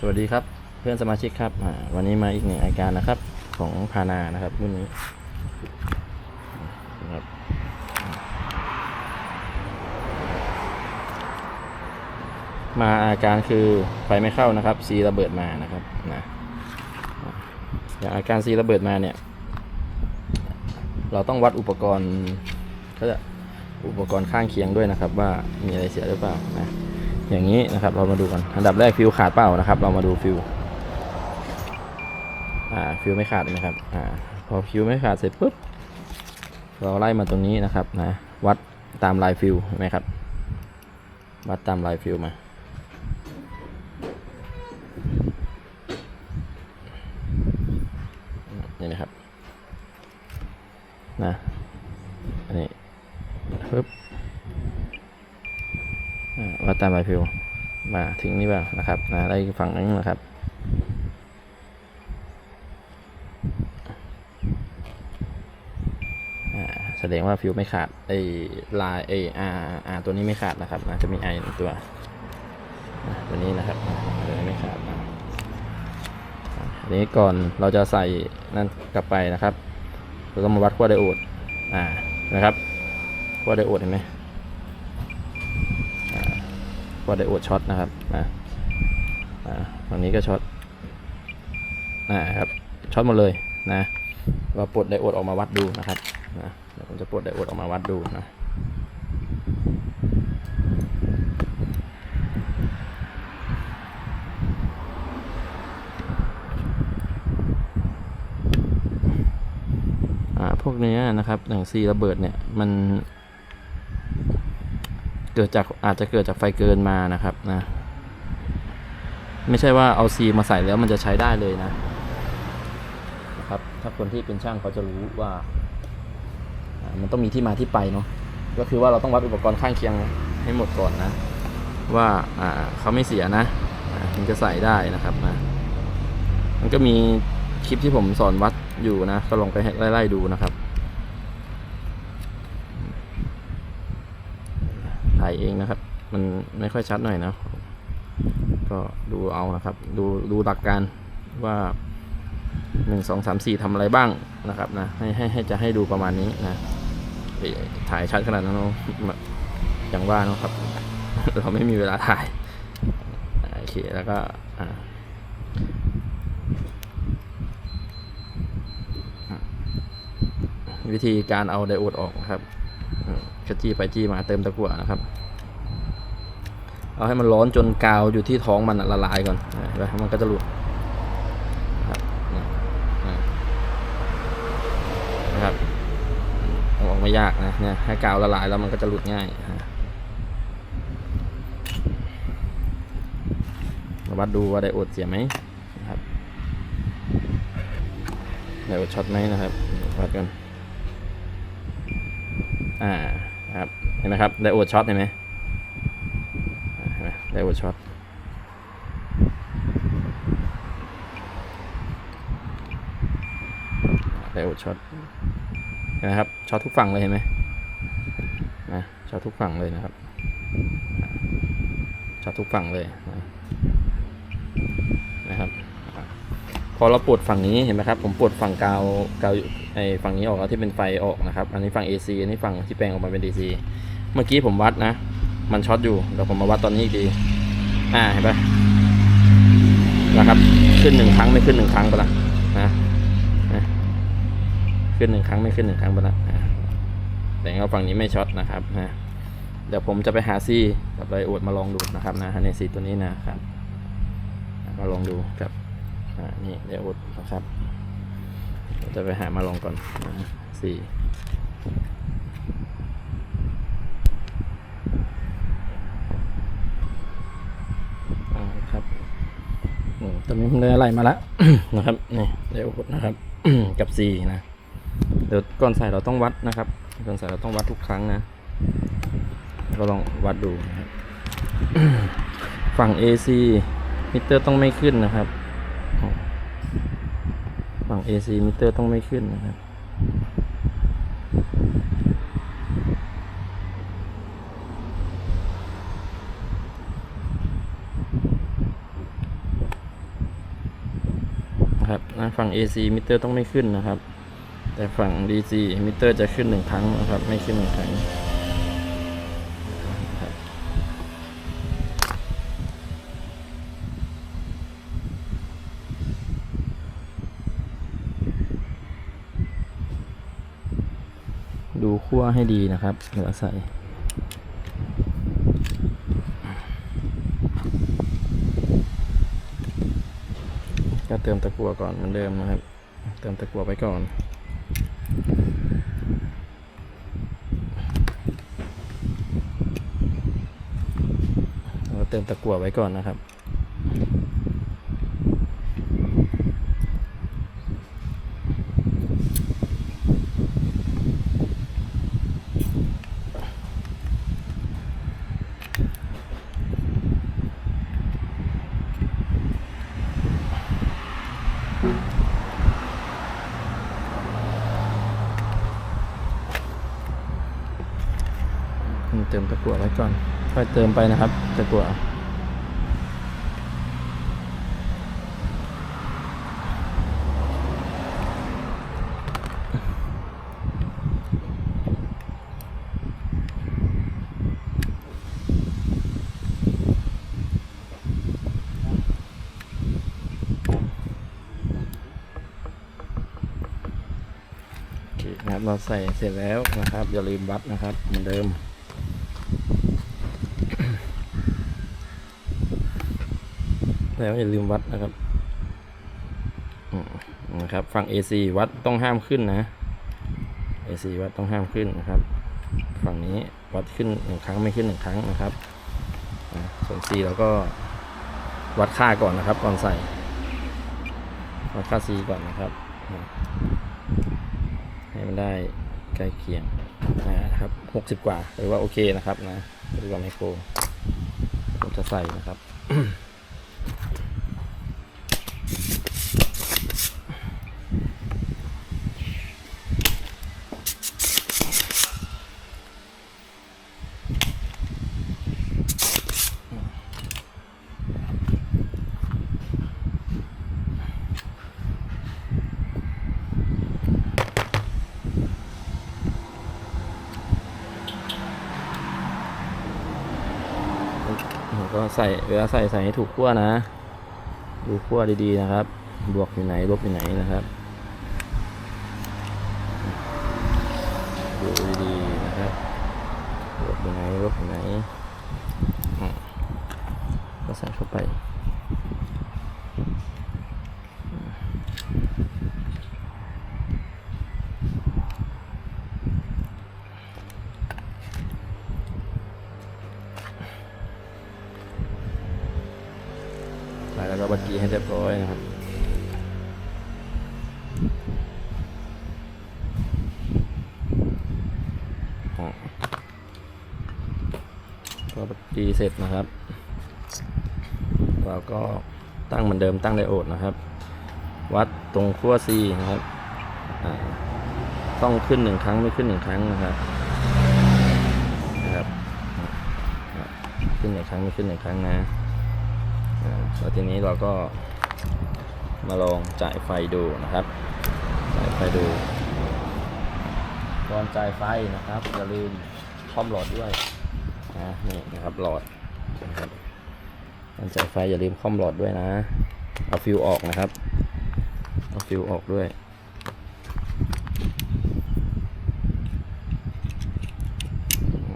สวัสดีครับเพื่อนสมาชิกครับวันนี้มาอีกหนึ่งอาการนะครับของพานานะครับรุ่นนี้นะครับมาอาการคือไฟไม่เข้านะครับซีระเบิดมานะครับนะอย่างอาการซีระเบิดมาเนี่ย เราต้องวัดอุปกรณ์ก็จะอุปกรณ์ข้างเคียงด้วยนะครับ ว่ามีอะไรเสียหรือเปล่านะ อย่างนี้นะครับเรามาดูกันอันดับแรกฟิวขาดเปล่านะครับ เรามาดูฟิวอ่าฟิวไม่ขาดนะครับอ่าพอฟิวไม่ขาดเสร็จปุ๊บเราไล่มาตรงนี้นะครับนะวัดตามลายฟิวเห็นไหมครับ วัดตามลายฟิวมา นี่นะครับ นะ อันนี้ปึ๊บอ่ามลายฟิวมาถึงนี่เปล่านะครับนะได้ฝั่งนั้นนะครับอ่าแสดงว่าฟิวไม่ขาดไอ้ลายไอ้อาอาตัวนี้ไม่ขาดนะครับนะจะมีไอหนึ่งตัวตัวนี้นะครับอ่าตัวนี้ไม่ขาดนะอันนี้ก่อนเราจะใส่นั่นกลับไปนะครับเราต้องมาวัดขั้วไดโอดอ่านะครับขั้วไดโอดเห็นไหม ขั้วไดโอดช็อตนะครับอ่าอ่าฝั่งนี้ก็ช็อตอ่าครับช็อตหมดเลยนะเราปลดไดโอดออกมาวัดดูนะครับนะเดี๋ยวผมจะปลดไดโอดออกมาวัดดูนะอ่าพวกเนี้ยนะครับอย่างซีระเบิดเนี่ยมัน เกิดจากอาจจะเกิดจากไฟเกินมานะครับนะไม่ใช่ว่าเอาซีมาใส่แล้วมันจะใช้ได้เลยนะนะครับ ถ้าคนที่เป็นช่างเขาจะรู้ว่า มันต้องมีที่มาที่ไปเนาะก็คือว่าเราต้องวัดอุปกรณ์ข้างเคียงให้หมดก่อนนะ ว่าอ่าเขาไม่เสียนะถึงจะใส่ได้นะครับนะมันก็มีคลิปที่ผมสอนวัดอยู่นะ ก็ลองไปไล่ๆดูนะครับ ถ่าย เองนะครับ มันไม่ค่อยชัดหน่อยนะ ก็ดูเอานะครับ ดูดูหลักการว่าหนึ่งสองสามสี่ทำอะไรบ้างนะครับนะให้ให้ให้จะให้ดูประมาณนี้นะถ่ายชัดขนาดนั้นเนอะอย่างว่านะครับ เราไม่มีเวลาถ่ายโอเคแล้วก็วิธีการเอาไดโอดออกนะครับอืมก็จี้ไปจี้มาเติมตะกั่วนะครับ เอาให้มันร้อนจนกาวอยู่ที่ท้องมันละลายก่อนอ่าเห็นไหมมันก็จะหลุดนะครับนี่อ่านะครับอกไม่ยากนะเนี่ยให้กาวละลายแล้วมันก็จะหลุดง่ายมาวัดดูว่าไดโอดเสียไหมนะครับไดโอดช็อตไหมนะครับวัดกันอ่าครับเห็นไหมครับไดโอดช็อตเห็นไหม ไหมไดโอดช็อตไดโอดช็อตเห็นไหมครับช็อตทุกฝั่งเลยเห็นไหมนะช็อตทุกฝั่งเลยนะครับช็อตทุกฝั่งเลยนะนะครับ พอเราปลดฝั่งนี้เห็นไหมครับ ผมปลดฝั่งกาวกาวไอฝั่งนี้ออกแล้วที่เป็นไฟออกนะครับ อันนี้ฝั่ง AC อันนี้ฝั่งที่แปลงออกมาเป็น DC เมื่อกี้ผมวัดนะ มันช็อตอยู่เดี๋ยวผมมาวัดตอนนี้อีกทีอ่าเห็นปะนะครับ ขึ้นหนึ่งครั้งไม่ขึ้นหนึ่งครั้งไปละนะขึ้นหนึ่งครั้งไม่ขึ้นหนึ่งครั้งไปละแต่ว่าฝั่งนี้ไม่ช็อตนะครับนะเดี๋ยวผมจะไปหาซีกับไดโอดมาลองดูนะครับนะในซีตัวนี้นะครับมาลองดูกับอ่านี่ไดโอดนะครับจะไปหามาลองก่อนนะสี่อ่าครับโอนนี้ผมได้อะไรมาแล้วนะครับนี่ได้อุปนะครับกับสี่นะเดี๋ยวก่อนใส่เราต้องวัดนะครับก่อนใส่เราต้องวัดทุกครั้งนะก็ลองวัดดูนะครับฝั่ง AC มิเตอร์ต้องไม่ขึ้นนะครับ ฝั่ง AC มิเตอร์ต้องไม่ขึ้นนะครับ นะครับนะฝั่ง AC มิเตอร์ต้องไม่ขึ้นนะครับ แต่ฝั่ง DC มิเตอร์จะขึ้นหนึ่งครั้งนะครับ ไม่ขึ้นหนึ่งครั้งดูขั้วให้ดีนะครับเวลาใส่ ก็ เติมตะกั่วก่อนเหมือนเดิมนะครับ เติมตะกั่วไปก่อน เราเติมตะกั่วไว้ก่อนนะครับ เติมตะกั่วไว้ก่อน ค่อย เติมไปนะครับตะกั่วโอเคนะครับเราใส่เสร็จแล้วนะครับ อย่าลืมวัดนะครับเหมือนเดิม แล้วอย่าลืมวัดนะครับนะครับฝั่ง AC วัดต้องห้ามขึ้นนะ AC วัดต้องห้ามขึ้นนะครับ ฝั่งนี้วัดขึ้นหนึ่งครั้งไม่ขึ้นหนึ่งครั้งนะครับ ส่วน C เราก็วัดค่าก่อนนะครับ ก่อนใส่ วัดค่า C ก่อนนะครับ ให้มันได้ใกล้เคียงนะครับหกสิบกว่าหรือว่าโอเคนะครับนะหรือว่าไมโครผมจะใส่นะครับ ผมก็ ใส่เวลาใส่ใส่ให้ถูกขั้วนะ ดูขั้วดีๆนะครับ บวกอยู่ไหนลบอยู่ไหนนะครับ ดูดีๆนะครับ บวกอยู่ไหนลบอยู่ไหนอืมก็ใส่เข้าไปใส่ แล้วก็บัดกี้ให้เรียบร้อยนะครับอ๋อก็ตีเสร็จนะครับเราก็ตั้งเหมือนเดิมตั้งไดโอดนะครับ วัดตรงขั้ว C นะครับต้องขึ้นหนึ่งครั้งไม่ขึ้นหนึ่งครั้งนะครับนะครับ ขึ้นหนึ่งครั้งไม่ขึ้นหนึ่งครั้งนะ แล้วทีนี้เราก็มาลองจ่ายไฟดูนะครับ จ่ายไฟดูก่อนจ่ายไฟนะครับอย่าลืมคอมหลอดด้วยนะนี่นะครับหลอดนะครับก่อนจ่ายไฟอย่าลืมคอมหลอดด้วยนะเอาฟิวออกนะครับเอาฟิวออกด้วย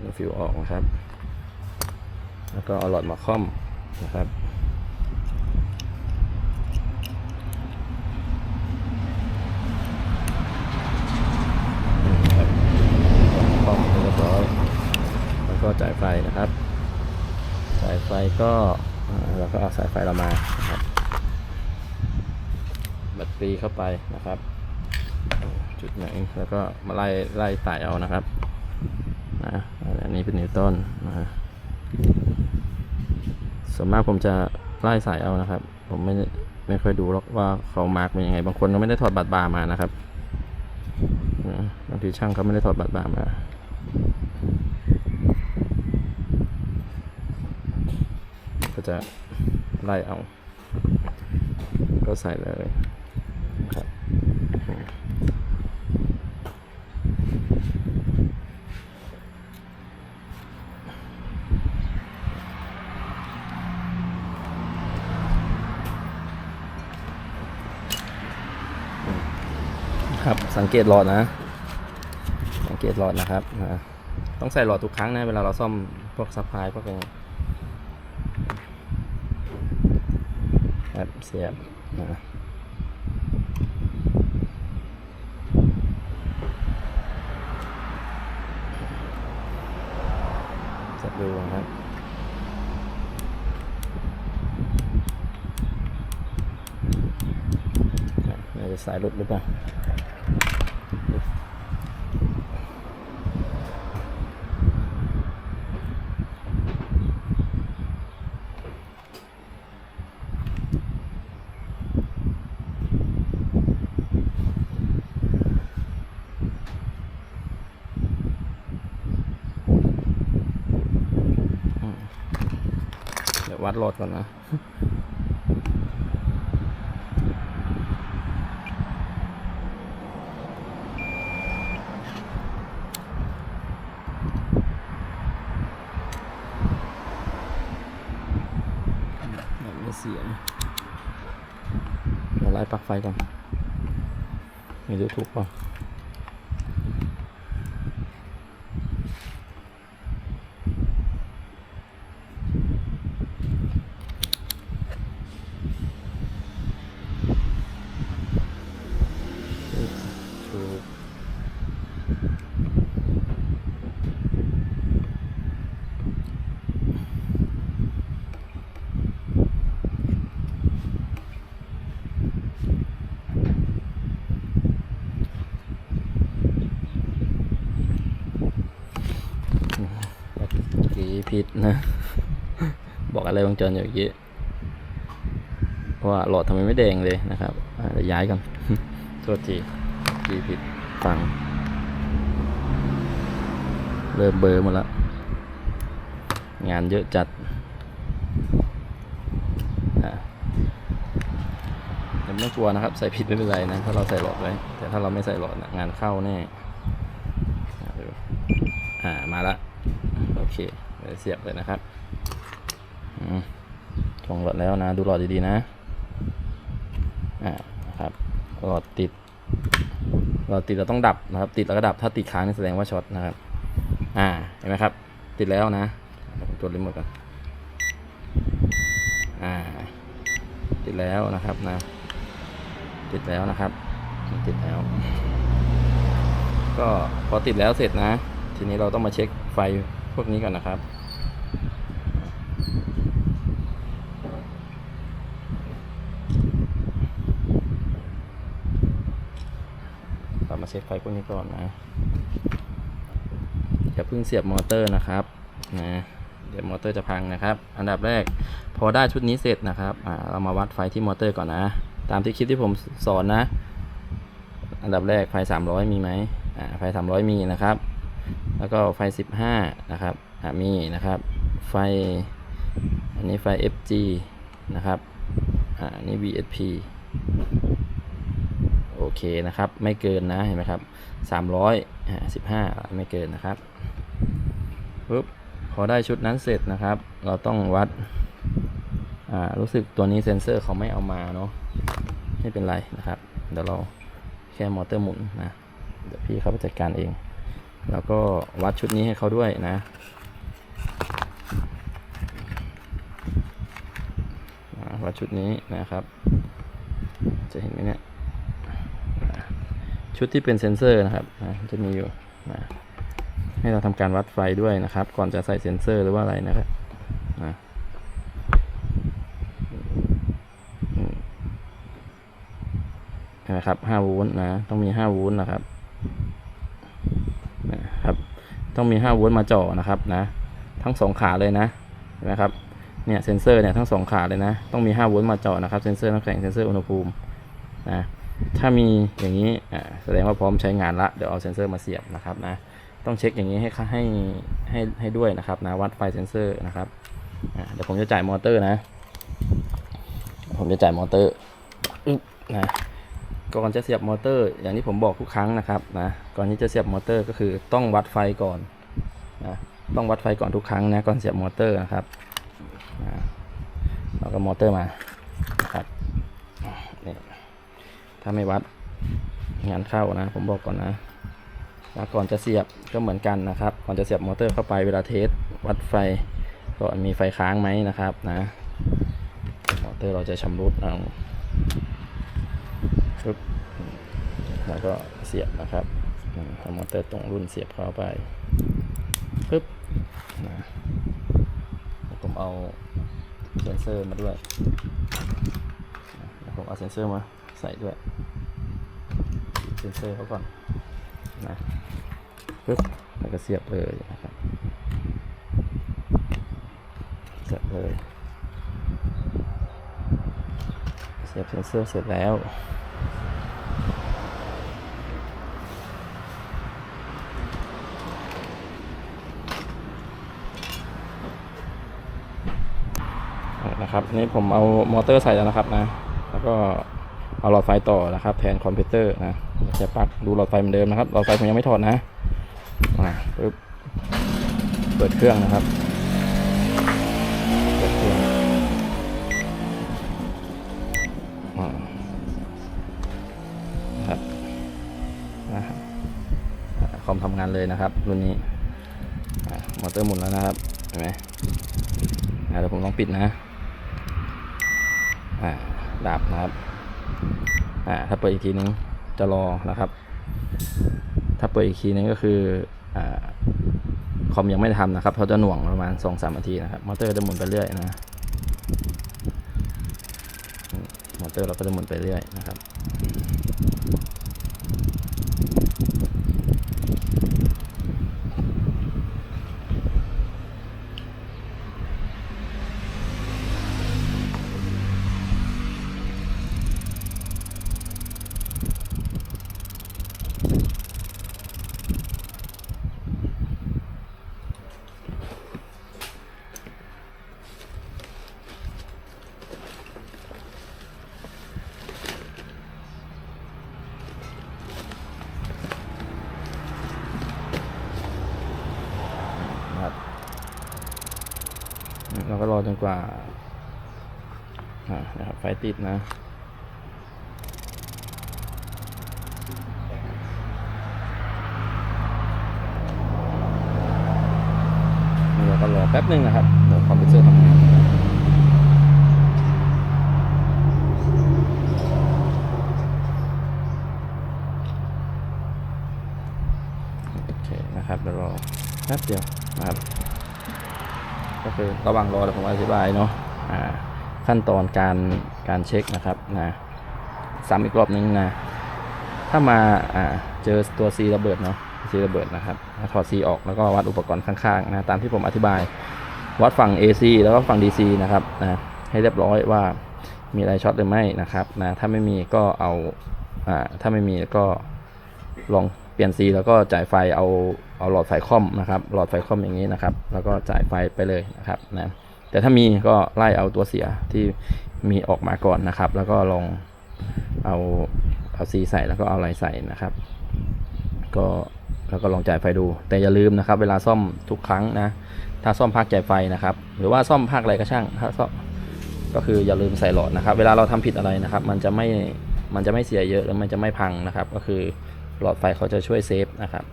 เอาฟิวออกนะครับ แล้วก็เอาหลอดมาค่อมนะครับค่อมเรียบร้อยแล้วก็ จ่ายไฟนะครับ สายไฟก็เราก็เอาสายไฟเรามานะครับแบตเตอรี่เข้าไปนะครับ จุดไหนแล้วก็มาไล่ไล่ไต่เอานะครับนะอันนี้เป็นนิวตันนะส่วนมากผมจะไล่สายเอานะครับ ผมไม่ได้ไม่ค่อยดูหรอกว่าเขามาร์กเป็นยังไง บางคนก็ไม่ได้ถอดบัตรบาร์มานะครับนะบางทีช่างเขาไม่ได้ถอดบัตรบาร์มา ก็จะไล่เอา ก็ใส่เลยครับครับสังเกตหลอดนะ สังเกตหลอดนะครับนะต้องใส่หลอดทุกครั้งนะเวลาเราซ่อมพวกซัพพลายพวกอะไรครับ เสียบนะจะดูนะครับน่าจะสายหลุดหรือเปล่า เดี๋ยววัดโหลดก่อนนะเสียงเดี๋ยวไล่ปลั๊กไฟก่อนไม่รู้ถูกปล่าถูกเมื่อกี้ ผิดนะ บอกอะไรบางจอนอยู่เมื่อกี้ว่าหลอดทำไมไม่แดงเลยนะครับเดี๋ยวย้ายกันโทษทีเมื่อกี้ผิดฟัง เริ่มเบอร์หมดแล้วงานเยอะจัดอะแต่ไม่กลัวนะครับ ใส่ผิดไม่เป็นไรนะ ถ้าเราใส่หลอดไว้ แต่ถ้าเราไม่ใส่หลอดนะงานเข้าแน่อ่ามาละ โอเค เสียบเลยนะครับอืมส่งหลอดแล้วนะ ดูหลอดดีๆนะอ่านะครับหลอดติดหลอดติดเราต้องดับนะครับ ติดแล้วก็ดับถ้าติดค้างนี่แสดงว่าช็อตนะครับ อ่าเห็นไหมครับ ติดแล้วนะผมตรวรีโมทก่อนอ่า ติดแล้วนะครับนะ ติดแล้วนะครับ ติดแล้ว ก็พอติดแล้วเสร็จนะ ทีนี้เราต้องมาเช็คไฟ พวกนี้ก่อนนะครับ เรามาเช็คไฟพวกนี้ก่อนนะอย่าเพิ่งเสียบมอเตอร์นะครับนะเดี๋ยวมอเตอร์จะพังนะครับ อันดับแรกพอได้ชุดนี้เสร็จนะครับเรามาวัดไฟที่มอเตอร์ก่อนนะ ตามที่คลิปที่ผมสอนนะ อันดับแรกไฟ 300 มีไหมอ่าไฟ 300 มีนะครับ แล้วก็ไฟ 15 นะครับอ่ามีนะครับ ไฟ อันนี้ไฟ FG นะครับอันนี้ VSP โอเคนะครับ ไม่เกินนะ เห็นไหมครับ300อ่า15 ไม่เกินนะครับปุ๊บพอได้ชุดนั้นเสร็จนะครับ เราต้องวัด อ่า รู้สึกตัวนี้เซ็นเซอร์เขาไม่เอามาเนาะ ไม่เป็นไรนะครับ เดี๋ยวเราแค่มอเตอร์หมุนนะ เดี๋ยวพี่เขาไปจัดการเอง แล้วก็วัดชุดนี้ให้เขาด้วยนะ วัดชุดนี้นะครับ จะเห็นไหมเนี่ย ชุดที่เป็นเซ็นเซอร์นะครับจะมีอยู่นะให้เราทำการวัดไฟด้วยนะครับ ก่อนจะใส่เซ็นเซอร์หรือว่าอะไรนะครับนะนะครับ5โวลต์นะ ต้องมี5โวลต์นนะครับ ต้องมี5โวลต์มาจ่อนะครับนะทั้งสองขาเลยนะเห็นไหมครับเนี่ยเซนเซอร์เนี่ยทั้งสองขาเลยนะต้องมี5โวลต์มาจ่อนะครับเซ็นเซอร์น้ำแข็งเซ็นเซอร์อุณหภูมินะถ้ามีอย่างนี้แสดงว่าพร้อมใช้งานละเดี๋ยวเอาเซ็นเซอร์มาเสียบนะครับนะต้องเช็คอย่างนี้ให้ให้ให้ให้ด้วยนะครับนะวัดไฟเซ็นเซอร์นะครับเดี๋ยวผมจะจ่ายมอเตอร์นะ ผมจะจ่ายมอเตอร์นะ ก่อนจะเสียบมอเตอร์ อย่างที่ผมบอกทุกครั้งนะครับนะก่อนที่จะเสียบมอเตอร์ก็คือต้องวัดไฟก่อนนะต้องวัดไฟก่อนทุกครั้งนะก่อนเสียบมอเตอร์นะครับนะเราก็มอเตอร์มาครับนี่ถ้าไม่วัดงานเข้านะ ผมบอกก่อนนะแล้วก่อนจะเสียบก็เหมือนกันนะครับ ก่อนจะเสียบมอเตอร์เข้าไปเวลาเทสวัดไฟก็มีไฟค้างไหมนะครับนะ มอเตอร์เราจะชำรุดเอา ปึ๊บแล้วก็เสียบนะครับอืมเอามอเตอร์ตรงรุ่นเสียบเข้าไปปึ๊บนะผมเอาเซนเซอร์มาด้วยผมเอาเซนเซอร์มาใส่ด้วยเซนเซอร์เขาก่อนนะปึ๊บแล้วก็เสียบเลยนะครับเสียบเลยเสียบเซนเซอร์เสร็จแล้ว นะครับนี่ผมเอามอเตอร์ใส่แล้วนะครับนะ แล้วก็เอาหลอดไฟต่อนะครับ แทนคอมพิวเตอร์นะใช้ปลั๊กดูหลอดไฟเหมือนเดิมนะครับหลอดไฟผมยังไม่ถอดนะอ่าปึ๊บเปิดเครื่องนะครับเปิดเครื่องอ่าครับนะฮะคอมทำงานเลยนะครับรุ่นนี้มอเตอร์หมุนแล้วนะครับเห็นไหมเดี๋ยวผมลองปิดนะ อ่าดับนะครับอ่าถ้าเปิดอีกทีนึงจะรอนะครับ ถ้าเปิดอีกทีนึงก็คืออ่าคอมยังไม่ทำนะครับเขาจะหน่วงประมาณ2อสามนาทีนะครับมอเตอร์จะหมุนไปเรื่อยนะมอเตอร์เราก็จะหมุนไปเรื่อยนะครับ เราก็รอจนกว่านะครับไฟติดนะเราก็รอแป๊บหนึ่งนะครับเดี๋ยวคอมพิวเตอร์ทำงานโอเคนะครับเดี๋ยวรอแป๊บเดียว คือระว่างรอเดี๋ยวผมอธิบายเนาะขั้นตอนการการเช็คนะครับนะซ้ำอีกรอบนึงนะ ถ้ามาอ่าเจอตัว C ระเบิดเนาะ C ระเบิดนะครับถอด C ออกแล้วก็วัดอุปกรณ์ข้างๆนะตามที่ผมอธิบาย วัดฝั่ง AC แล้วก็ฝั่ง DC นะครับนะให้เรียบร้อยว่ามีอะไรช็อตหรือไม่นะครับนะถ้าไม่มีก็เอาอ่าถ้าไม่มีก็ลองเปลี่ยน C แล้วก็จ่ายไฟเอา เอาหลอดไฟคอมนะครับ หลอดไฟคอมอย่างนี้นะครับ แล้วก็จ่ายไฟไปเลยนะครับนะแต่ถ้ามีก็ไล่เอาตัวเสียที่มีออกมาก่อนนะครับ แล้วก็ลองเอาเอา C ใส่แล้วก็เอาอะไรใส่นะครับ ก็แล้วก็ลองจ่ายไฟดู แต่อย่าลืมนะครับ เวลาซ่อมทุกครั้งนะ ถ้าซ่อมภาคจ่ายไฟนะครับ หรือว่าซ่อมภาคอะไรก็ช่างถ้าซ่อมก็คืออย่าลืมใส่หลอดนะครับ เวลาเราทำผิดอะไรนะครับ มันจะไม่มันจะไม่เสียเยอะแล้วมันจะไม่พังนะครับ ก็คือหลอดไฟเขาจะช่วยเซฟนะครับ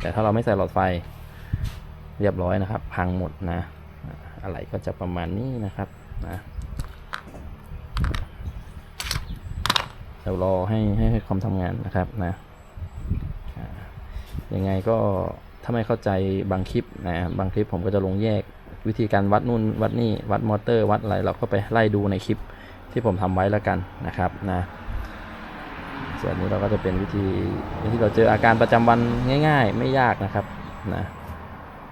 แต่ถ้าเราไม่ใส่หลอดไฟ เรียบร้อยนะครับ พังหมดนะ อะไรก็จะประมาณนี้นะครับนะเดี๋ยวรอให้ให้ให้คอมทำงานนะครับนะยังไงก็ถ้าไม่เข้าใจบางคลิปนะบางคลิปผมก็จะลงแยกวิธีการวัดนู่นวัดนี่วัดมอเตอร์วัดอะไรเราก็ไปไล่ดูในคลิปที่ผมทำไว้แล้วกันนะครับนะ ส่วนนี้เราก็จะเป็นวิธีวิธีเราเจออาการประจำวันง่าย ๆ ไม่ยากนะครับนะ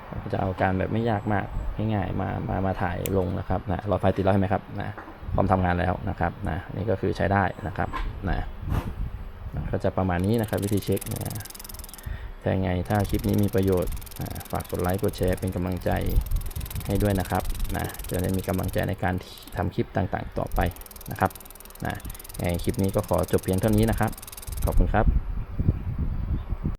เราก็จะเอาการแบบไม่ยากมากง่ายๆมามามาถ่ายลงนะครับนะรอไฟติดแล้วใช่ไหมครับนะพร้อมทำงานแล้วนะครับนะนี่ก็คือใช้ได้นะครับนะก็จะประมาณนี้นะครับวิธีเช็คนะถ้าไงถ้าคลิปนี้มีประโยชน์ฝากกดไลค์กดแชร์เป็นกำลังใจให้ด้วยนะครับนะจะได้มีกำลังใจในการทำคลิปต่างๆ ต่อไปนะครับนะ คลิปนี้ก็ขอจบเพียงเท่านี้นะครับ ขอบคุณครับ